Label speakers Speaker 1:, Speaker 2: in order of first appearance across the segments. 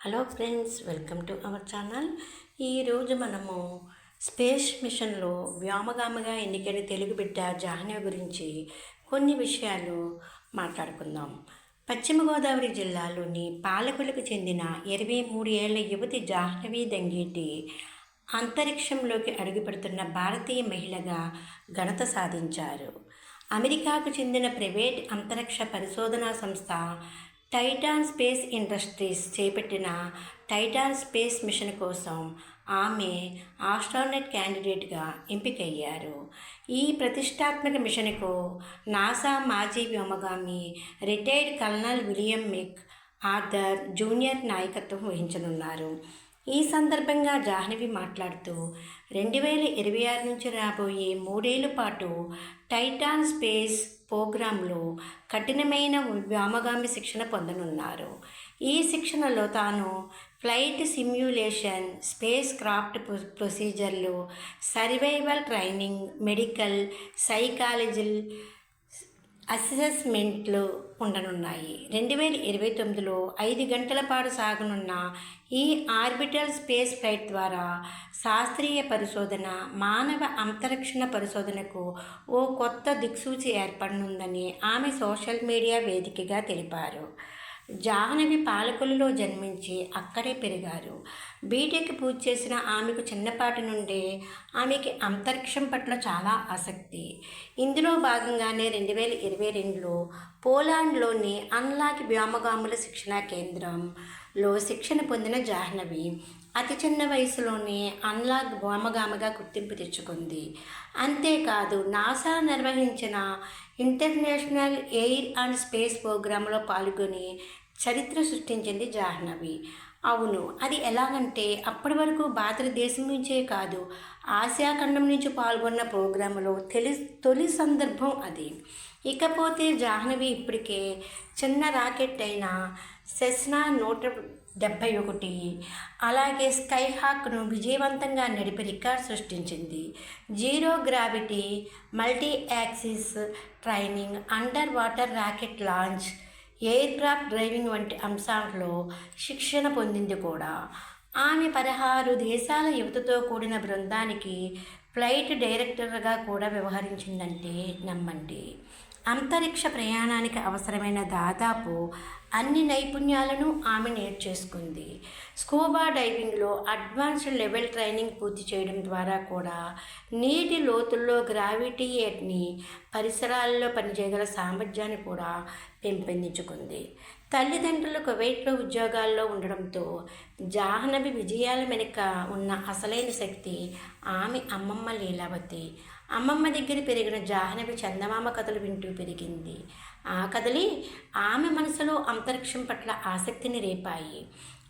Speaker 1: Hello friends welcome to our channel. ఈరోజు మనము space మిషన్లో వ్యోమగామగా ఎన్నికైన తెలుగు బిడ్డ జాహ్నవి గురించి కొన్ని విషయాలు మాట్లాడుకుందాం. పశ్చిమ గోదావరి జిల్లాలోని పాలకులకు చెందిన ఇరవై మూడు ఏళ్ళ యువతి జాహ్నవి దంగేటి అంతరిక్షంలోకి అడుగుపెడుతున్న భారతీయ మహిళగా ఘనత సాధించారు. అమెరికాకు చెందిన ప్రైవేట్ అంతరిక్ష పరిశోధనా సంస్థ టైటాన్ స్పేస్ ఇండస్ట్రీస్ చేపట్టిన టైటాన్ స్పేస్ మిషన్ కోసం ఆమె ఆస్ట్రానెట్ క్యాండిడేట్గా ఎంపికయ్యారు. ఈ ప్రతిష్టాత్మక మిషన్కు నాసా మాజీ వ్యోమగామి retired colonel William Mick Arthur junior నాయకత్వం వహించనున్నారు. ఈ సందర్భంగా జాహ్నవి మాట్లాడుతూ రెండు వేల ఇరవై ఆరు నుంచి రాబోయే మూడేళ్ళ పాటు టైటాన్ స్పేస్ ప్రోగ్రాంలో కఠినమైన వ్యోమగామి శిక్షణ పొందనున్నారు. ఈ శిక్షణలో తాను ఫ్లైట్ సిమ్యులేషన్ స్పేస్ క్రాఫ్ట్ ప్రొసీజర్లు సర్వైవల్ ట్రైనింగ్ మెడికల్ సైకాలజీ అసెస్మెంట్లు ఉండనున్నాయి. రెండు వేల ఇరవై తొమ్మిదిలో ఐదు గంటల పాటు సాగనున్న ఈ ఆర్బిటల్ స్పేస్ ఫ్లైట్ ద్వారా శాస్త్రీయ పరిశోధన మానవ అంతరిక్షణ పరిశోధనకు ఓ కొత్త దిక్సూచి ఏర్పడనుందని ఆమె సోషల్ మీడియా వేదికగా తెలిపారు. జాహ్నవి పాలకులలో జన్మించి అక్కడే పెరిగారు. బీటెక్ పూర్తి చేసిన ఆమెకు చిన్నపాటి నుండే ఆమెకి అంతరిక్షం పట్ల చాలా ఆసక్తి. ఇందులో భాగంగానే రెండు వేల ఇరవై రెండులో పోలాండ్లోని అన్లాక్ వ్యోమగాముల శిక్షణా కేంద్రం లో శిక్షణ పొందిన జాహ్నవి. అతి చిన్న వయసులోనే అన్లాగ్ వ్యోమగామగా గుర్తింపు తెచ్చుకుంది. అంతేకాదు నాసా నిర్వహించిన ఇంటర్నేషనల్ ఎయిర్ అండ్ స్పేస్ ప్రోగ్రాంలో పాల్గొని చరిత్ర సృష్టించింది జాహ్నవి. అవును. అది ఎలాగంటే అప్పటి వరకు భారతదేశం నుంచే కాదు ఆసియా ఖండం నుంచి పాల్గొన్న ప్రోగ్రాంలో తెలి తొలి సందర్భం అది. ఇకపోతే జాహ్నవి ఇప్పటికే చిన్న రాకెట్ అయిన సెస్నా నూట డెబ్భై ఒకటి అలాగే స్కైహాక్ను విజయవంతంగా నడిపి రికార్డ్ సృష్టించింది. Zero gravity multi axis training underwater rocket launch aircraft driving వంటి అంశాల్లో శిక్షణ పొందింది కూడా. ఆమె పదహారు దేశాల యువతతో కూడిన బృందానికి ఫ్లైట్ డైరెక్టర్గా కూడా వ్యవహరించిందంటే నమ్మండి. అంతరిక్ష ప్రయాణానికి అవసరమైన దాదాపు అన్ని నైపుణ్యాలను ఆమె నేర్చేసుకుంది. స్కూబా డైవింగ్లో అడ్వాన్స్డ్ లెవెల్ ట్రైనింగ్ పూర్తి చేయడం ద్వారా కూడా నీటి లోతుల్లో గ్రావిటీయేట్ని పరిసరాల్లో పనిచేయగల సామర్థ్యాన్ని కూడా పెంపొందించుకుంది. తల్లిదండ్రులు కువైట్లో ఉద్యోగాల్లో ఉండడంతో జాహ్నవి విజయాల వెనుక ఉన్న అసలైన శక్తి ఆమె అమ్మమ్మ లీలావతి. అమ్మమ్మ దగ్గర పెరిగిన జాహ్నవి చందమామ కథలు వింటూ పెరిగింది. ఆ కథలే ఆమె మనసులో అంతరిక్షం పట్ల ఆసక్తిని రేపాయి.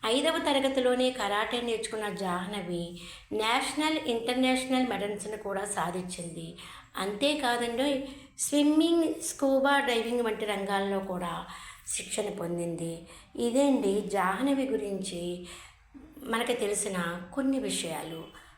Speaker 1: ఐదవ తరగతిలోనే కరాటే నేర్చుకున్న జాహ్నవి నేషనల్ ఇంటర్నేషనల్ మెడల్స్ను కూడా సాధించింది. అంతేకాదండి స్విమ్మింగ్ స్కూబా డైవింగ్ వంటి రంగాల్లో కూడా శిక్షణ పొందింది. ఇదేంటి జాహ్నవి గురించి మనకు తెలిసిన కొన్ని విషయాలు.